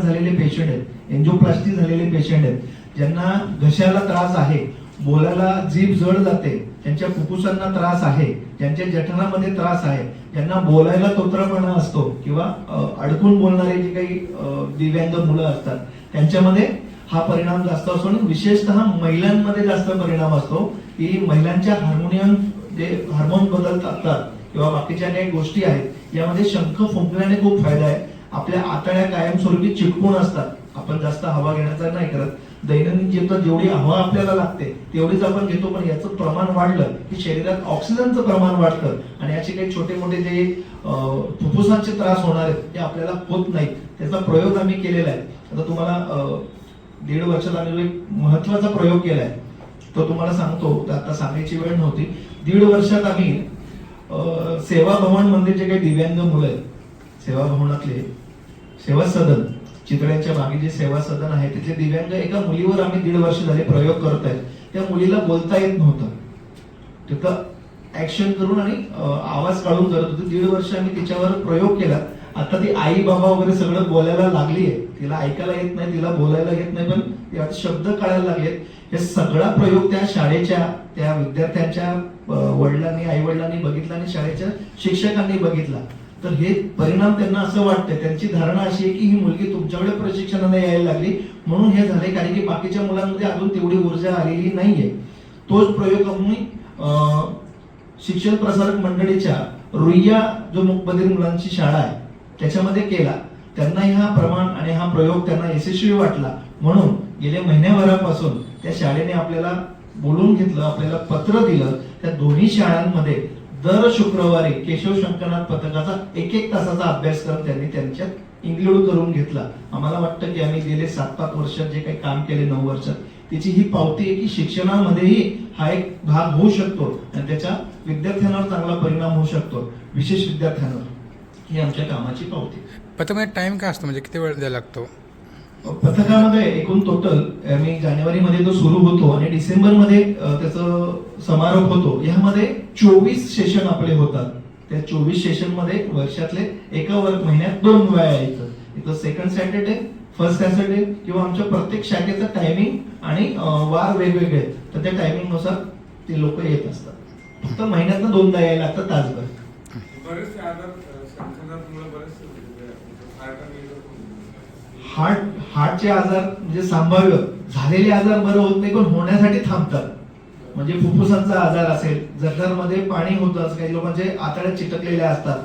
Bypass झालेले patient आहेत. Angioplasty झालेले पेशंट आहेत. ज्यांना घशाला त्रास आहे बोलायला जीभ जड जाते त्यांच्या फुफ्फुसांना त्रास आहे ज्यांच्या जठनामध्ये त्रास आहे ज्यांना बोलायला तोत्रपणा असतो किंवा अडकून बोलणारे जे काही दिव्यांग मुलं असतात त्यांच्यामध्ये हा परिणाम जास्त असतो आणि विशेषतः महिलांमध्ये जास्त परिणाम असतो की महिलांच्या हार्मोनियम जे हार्मोन बदलत असतात किंवा बाकीच्या काही गोष्टी आहेत यामध्ये शंख फुंकण्याने खूप फायदा आहे. आपल्या आतड्या कायमस्वरूपी चिटकून असतात. आपण जास्त हवा घेण्याचा नाही करत. दैनंदिन जीवनात जेवढी हवा आपल्याला लागते तेवढीच आपण घेतो. पण याचं प्रमाण वाढलं की शरीरात ऑक्सिजनचं प्रमाण वाढतं. आणि याचे काही छोटे मोठे जे फुफ्फुसांचे त्रास होणार आहेत ते आपल्याला होत नाहीत. त्याचा प्रयोग आम्ही केलेला आहे. आता तुम्हाला दीड वर्षात आम्ही एक महत्त्वाचा प्रयोग केला आहे तो तुम्हाला सांगतो. तर आता सांगायची वेळ नव्हती. दीड वर्षात आम्ही सेवा भवनमध्ये जे काही दिव्यांग मुलं आहेत सेवा भवनातले सेवा सदन चितळ्यांच्या मागे जे सेवा सदन आहे तिथे दिव्यांग एका मुलीवर आम्ही दीड वर्ष झाले प्रयोग करत आहेत. त्या मुलीला बोलता येत नव्हतं. तिथं ऍक्शन करून आणि आवाज काढून करत होतो. दीड वर्ष आम्ही तिच्यावर प्रयोग केला. आता ती आई बाबा वगैरे सगळं बोलायला लागली आहे. तिला ऐकायला येत नाही तिला बोलायला येत नाही पण यात शब्द काढायला लागलेत हे सगळा प्रयोग त्या शाळेच्या त्या विद्यार्थ्यांच्या वडिलांनी आई वडिलांनी बघितला आणि शाळेच्या शिक्षकांनी बघितला. तर हे परिणाम त्यांना असं वाटतं त्यांची धारणा अशी आहे की ही मुलगी तुमच्याकडे प्रशिक्षणाला यायला लागली. म्हणून हे झाले कारण की बाकीच्या मुलांमध्ये अजून तेवढी ऊर्जा आलेली नाहीये. तोच प्रयोग आम्ही अं, शिक्षण प्रसारक मंडळीच्या रुईया जो मुकबधीर मुलांची शाळा आहे त्याच्यामध्ये केला. त्यांना हा प्रमाण आणि हा प्रयोग त्यांना यशस्वी वाटला. म्हणून गेल्या महिन्याभरापासून त्या शाळेने आपल्याला बोलून घेतलं आपल्याला पत्र दिलं. त्या दोन्ही शाळांमध्ये दर शुक्रवारी केशव शंकरनाथ पथकाचा एक एक तासाचा अभ्यासक्रम त्यांनी त्यांच्यात इन्क्लूड करून घेतला. आम्हाला वाटतं की आम्ही गेले सात पाच वर्षात जे काही काम केले नऊ वर्षात तिची ही पावती आहे की शिक्षणामध्येही हा एक भाग होऊ शकतो आणि त्याच्या विद्यार्थ्यांवर चांगला परिणाम होऊ शकतो विशेष विद्यार्थ्यांवर. ही आमच्या कामाची पावती. पथकमध्ये टाइम काय असतो? म्हणजे किती वेळ द्यायला लागतो? पथकामध्ये एकूण टोटल आम्ही जानेवारीमध्ये तो सुरू होतो आणि डिसेंबरमध्ये त्याचं समारोप होतो. यामध्ये चोवीस सेशन आपले होतात. त्या चोवीस सेशनमध्ये वर्षातले एका वर्ग महिन्यात दोन वेळा यायचं. इथं सेकंड सॅटर्डे फर्स्ट सॅटर्डे किंवा आमच्या प्रत्येक शाखेचं टायमिंग आणि वार वेगवेगळे. आहेत. तर त्या टायमिंगनुसार ते लोक येत असतात. फक्त महिन्यात दोनदा यायला लागतं तासभर बरेचसे आजार अ, संशोधनामुळे बरेचसे म्हणजे हार्ट हार्टचे आजार म्हणजे संभाव्य झालेले आजार बरं होत नाही पण होण्यासाठी थांबतात. म्हणजे फुफ्फुसांचा आजार असेल जठरमध्ये पाणी होतं काही लोकांचे आतड्या चिटकलेल्या असतात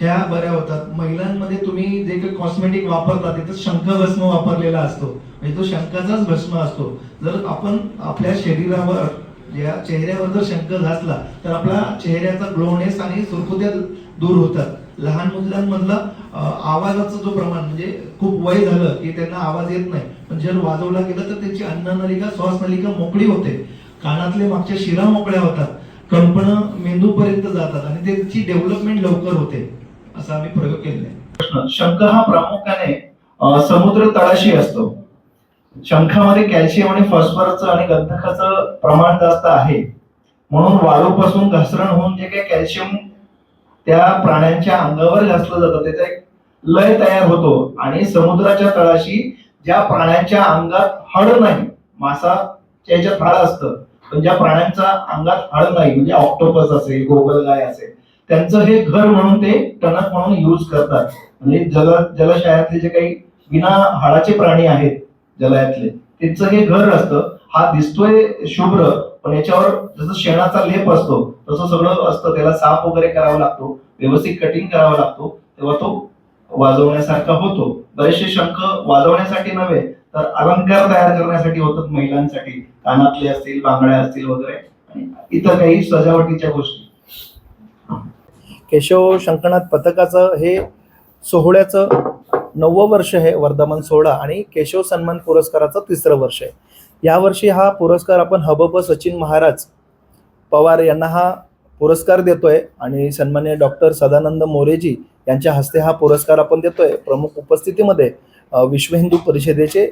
ह्या बऱ्या होतात. महिलांमध्ये तुम्ही जे काही कॉस्मेटिक वापरता तिथं शंख भस्म वापरलेला असतो. म्हणजे तो शंखाचाच भस्म असतो. जर आपण आपल्या शरीरावर या चेहऱ्यावर जर शंख घासला तर आपला चेहऱ्याचा ग्लोनेस आणि सुरकुत्या दूर होतात. लहान मुलांमधला आवाजाचं जो प्रमाण म्हणजे खूप वय झालं की त्यांना आवाज येत नाही. पण जर वाजवला गेलं तर त्यांची अन्ननलिका श्वास नलिका मोकळी होते. कानातले मागच्या शिरा मोकळ्या होतात. कंपन मेंदूपर्यंत जातात आणि त्यांची डेव्हलपमेंट लवकर होते असा आम्ही प्रयोग केलेला आहे. शंख हा प्रामुख्याने समुद्र तळाशी असतो. शंखामध्ये कॅल्शियम आणि फॉस्फरसचं आणि गंधकाचं प्रमाण जास्त आहे. म्हणून वाळूपासून घसरण होऊन जे काही कॅल्शियम त्या प्राण्यांच्या अंगावर घासलं जातं. त्याचा एक लय तयार होतो. आणि समुद्राच्या तळाशी ज्या प्राण्यांच्या अंगात हड नाही मासा याच्यात हाड असतं. पण ज्या प्राण्यांचा अंगात हळ नाही म्हणजे ऑक्टोपस असेल गोगलगाय असेल त्यांचं हे घर म्हणून ते टणक म्हणून यूज करतात. म्हणजे जल जलाशयातले जे काही विना हाडाचे प्राणी आहेत जलयातले त्यांचं हे घर असतं. हा दिसतोय शुभ्र पण याच्यावर जसं शेणाचा लेप असतो तसं सगळं असतं. त्याला साफ वगैरे करावा लागतो व्यवस्थित कटिंग करावा लागतो तेव्हा तो वाजवण्यासारखा होतो. बरेचसे शंख वाजवण्यासाठी नव्हे तर अलंकार तयार करण्यासाठी होतात महिलांसाठी. कानातले असतील बांगड्या असतील वगैरे आणि इतर काही सजावटीच्या गोष्टी. केशव शंकनाथ पथकाचं हे सोहळ्याचं नववं वर्ष आहे वर्धमान सोहळा आणि केशव सन्मान पुरस्काराचं तिसरं वर्ष आहे. यावर्षी हा पुरस्कार आपण हबप सचिन महाराज पवार यांना हा पुरस्कार देतोय आणि सन्मान्य डॉक्टर सदानंद मोरेजी यांच्या हस्ते हा पुरस्कार आपण देतोय. प्रमुख उपस्थितीमध्ये विश्व हिंदू परिषदेचे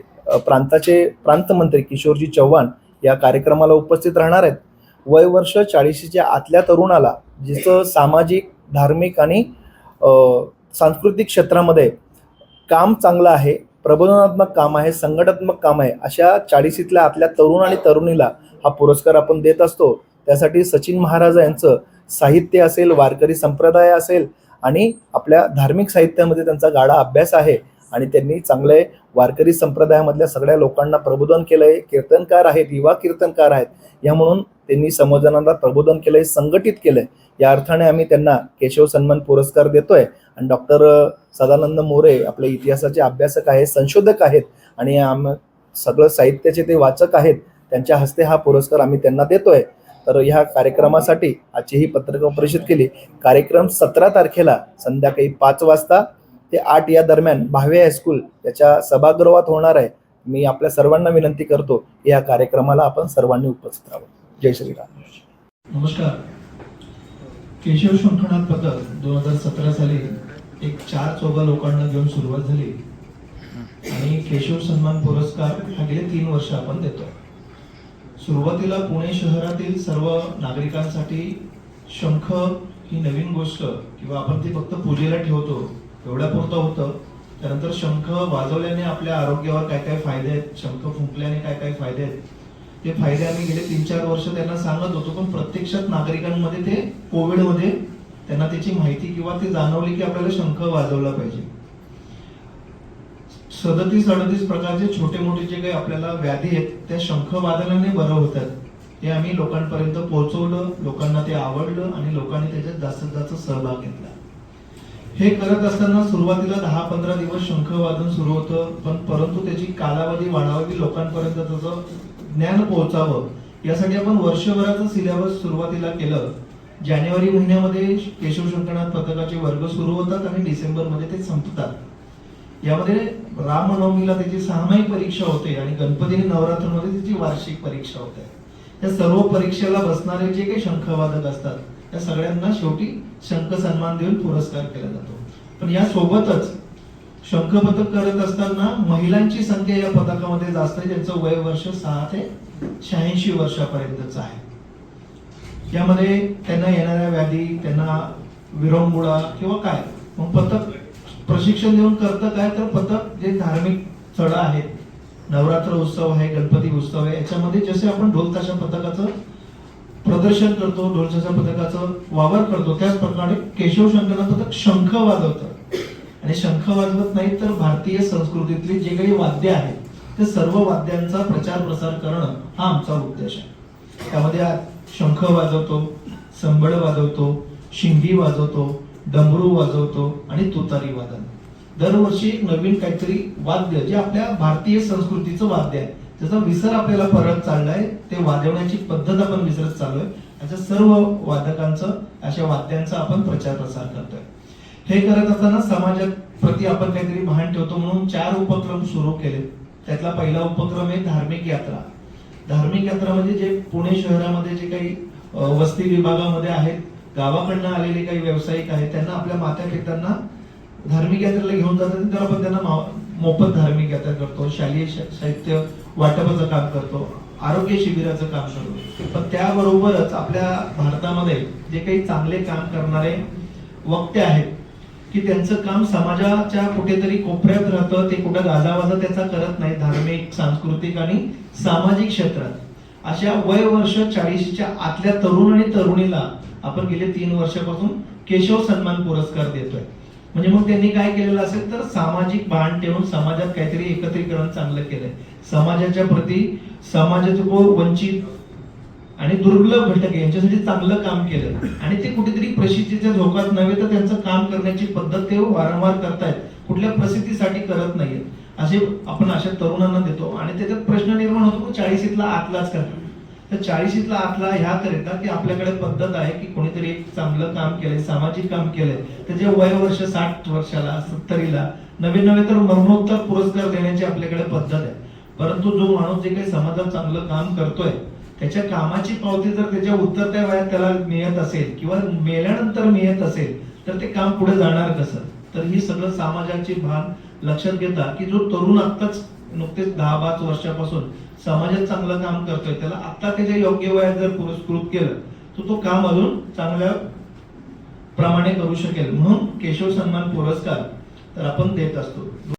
प्रांताचे प्रांतमंत्री किशोरजी चव्हाण या कार्यक्रमाला उपस्थित राहणार आहेत. वय वर्ष चाळीशीच्या आतल्या तरुणाला जिचं सामाजिक धार्मिक आणि सांस्कृतिक क्षेत्रामध्ये काम चांगलं आहे प्रबोधनात्मक काम आहे संघटनात्मक काम आहे अशा चाळीसीतल्या आपल्या तरुण आणि तरुणीला हा पुरस्कार आपण देत असतो. त्यासाठी सचिन महाराज यांचं साहित्य असेल वारकरी संप्रदाय असेल आणि आपल्या धार्मिक साहित्यामध्ये त्यांचा गाढा अभ्यास आहे. आणि त्यांनी चांगले वारकरी संप्रदायामधल्या सगळ्या लोकांना प्रबोधन केलंय. कीर्तनकार आहेत युवा कीर्तनकार आहेत. या म्हणून त्यांनी समाजाला प्रबोधन केलंय संघटित केलंय. या अर्थाने आम्ही त्यांना केशव सन्मान पुरस्कार देतोय. आणि डॉक्टर सदानंद मोरे आपले इतिहासाचे अभ्यासक आहेत संशोधक आहेत. आणि आम सगळं साहित्याचे ते वाचक आहेत. त्यांच्या हस्ते हा पुरस्कार आम्ही त्यांना देतोय. तर ह्या कार्यक्रमासाठी आजची ही पत्रकार परिषद केली. कार्यक्रम सतरा तारखेला संध्याकाळी पाच वाजता ते आठ या दरम्यान भावे हायस्कूल याच्या सभागृहात होणार आहे. मी आपल्या सर्वांना विनंती करतो या कार्यक्रमाला आपण सर्वांनी उपस्थित राहावं. जय श्रीराम. नमस्कार. केशव शंखनाथ पथक दोन हजार सतरा साली एक चार चौघा लोकांना घेऊन सुरुवात झाली. आणि केशव सन्मान पुरस्कार हा गेले तीन वर्ष आपण देतो. सुरुवातीला पुणे शहरातील सर्व नागरिकांसाठी शंख ही नवीन गोष्ट किंवा आपण ती फक्त पूजेला ठेवतो एवढ्यापुरतं होतं. त्यानंतर शंख वाजवल्याने आपल्या आरोग्यावर काय काय फायदे आहेत? शंख फुंकल्याने काय काय फायदे आहेत? ते फायदे आम्ही गेले तीन चार वर्ष त्यांना सांगत होतो पण प्रत्यक्षात नागरिकांमध्ये ते कोविडमध्ये त्यांना त्याची माहिती किंवा ते जाणवली की आपल्याला शंख वाजवला पाहिजे. सदतीस अडतीस प्रकारचे छोटे मोठे जे काही आपल्याला व्याधी आहेत त्या शंख वादनाने बरं होतात. ते आम्ही लोकांपर्यंत पोहोचवलं लोकांना ते आवडलं आणि लोकांनी त्याच्यात जास्तीत जास्त सहभाग घेतला. हे करत असताना सुरुवातीला दहा पंधरा दिवस शंख वादन सुरू होतं पण परंतु त्याची कालावधी वाढावी लोकांपर्यंत त्याचं ज्ञान पोहोचावं यासाठी आपण वर्षभराचं सिलेबस सुरुवातीला केलं. जानेवारी महिन्यामध्ये केशव शंकरनाथ पथकाचे वर्ग सुरू होतात आणि डिसेंबरमध्ये ते संपतात. यामध्ये रामनवमीला त्याची सहामाही परीक्षा होते आणि गणपती नवरात्रमध्ये त्याची वार्षिक परीक्षा होते. या सर्व परीक्षेला बसणारे जे काही शंखवादक असतात त्या सगळ्यांना शेवटी शंख सन्मान देऊन पुरस्कार केला जातो. पण या सोबतच शंख पथक करत असताना महिलांची संख्या या पथकामध्ये जास्त आहे ज्यांचं वय वर्ष सहा ते शहाऐंशी वर्षापर्यंतच आहे. यामध्ये त्यांना येणाऱ्या व्याधी त्यांना विरंगुळा किंवा काय? मग पथक प्रशिक्षण देऊन करतं काय? तर पथक जे धार्मिक स्थळं आहेत नवरात्र उत्सव आहे गणपती उत्सव आहे. याच्यामध्ये जसे आपण ढोलताशा पथकाचं प्रदर्शन करतो ढोलताशा पथकाचं वावर करतो त्याच प्रकारे केशव शंकरनाथ पथक शंख वाजवतं. आणि शंख वाजवत नाही तर भारतीय संस्कृतीतली जे काही वाद्य आहेत ते सर्व वाद्यांचा प्रचार प्रसार करणं हा आमचा उद्देश आहे. त्यामध्ये शंख वाजवतो संबळ वाजवतो शिंगी वाजवतो डमरू वाजवतो आणि तुतारी वादन दरवर्षी एक नवीन काहीतरी वाद्य जे आपल्या भारतीय संस्कृतीचं वाद्य आहे. त्याचा विसर आपल्याला परत चाललाय ते वाजवण्याची पद्धत आपण विसरत चाललोय. अशा सर्व वादकांचं अशा वाद्यांचा आपण प्रचार प्रसार करतोय. हे करत असताना समाजात प्रति आपण काहीतरी भान ठेवतो म्हणून चार उपक्रम सुरू केले. त्यातला पहिला उपक्रम आहे धार्मिक यात्रा. धार्मिक यात्रा म्हणजे जे पुणे शहरामध्ये जे काही वस्ती विभागामध्ये आहेत गावाकडनं आलेले काही व्यावसायिक आहेत त्यांना आपल्या माता पित्यांना धार्मिक यात्रेला घेऊन जातात तर आपण त्यांना मोफत धार्मिक यात्रा करतो शालेय साहित्य वाटपाचं काम करतो आरोग्य शिबिराचं काम करतो. पण त्याबरोबरच आपल्या भारतामध्ये जे काही चांगले काम करणारे वक्ते आहेत की त्यांचं काम समाजाच्या कुठेतरी कोपऱ्यात राहतं ते कुठं गाजावाजा त्याचा करत नाही धार्मिक सांस्कृतिक आणि सामाजिक क्षेत्रात. अशा वय वर्ष चाळीसच्या आतल्या तरुण आणि तरुणीला आपण गेले तीन वर्षापासून केशव सन्मान पुरस्कार देतोय. म्हणजे मग त्यांनी काय केलेलं असेल तर सामाजिक भान ठेवून समाजात काहीतरी एकत्रीकरण चांगलं केलंय. समाजाच्या प्रती समाजाचे वंचित आणि दुर्लभ घटक यांच्यासाठी चांगलं काम केलं. आणि ते कुठेतरी प्रसिद्धीच्या झोकात नव्हे तर त्यांचं काम करण्याची पद्धत ते वारंवार करतायत. कुठल्या प्रसिद्धीसाठी करत नाहीयेत. असे आपण अशा तरुणांना देतो आणि त्याच्यात प्रश्न निर्माण होतो चाळीसीतला आतलाच करतो तर चाळीशीतला आतला ह्या करिता की आपल्याकडे पद्धत आहे की कोणीतरी एक चांगलं काम केलंय सामाजिक काम केलंय. त्याचे वय वर्ष साठ वर्षाला सत्तरीला नवे नवे तर मरणोत्तर पुरस्कार देण्याची आपल्याकडे पद्धत आहे. परंतु जो माणूस जे काही समाजात चांगलं काम करतोय त्याच्या कामाची पावती जर त्याच्या उतरत्या वयात त्याला मिळत असेल किंवा मेल्यानंतर मिळत असेल तर ते काम पुढे जाणार कसं? तर ही सगळं समाजाची भान लक्षात घेता की जो तरुण आत्ताच नुकतेच दहा पाच वर्षापासून समाजात चांगलं काम करतोय. त्याला आता त्याच्या योग्य वयात जर पुरस्कृत केलं तर तो काम अजून चांगल्या प्रमाणे करू शकेल. म्हणून केशव सन्मान पुरस्कार तर आपण देत असतो.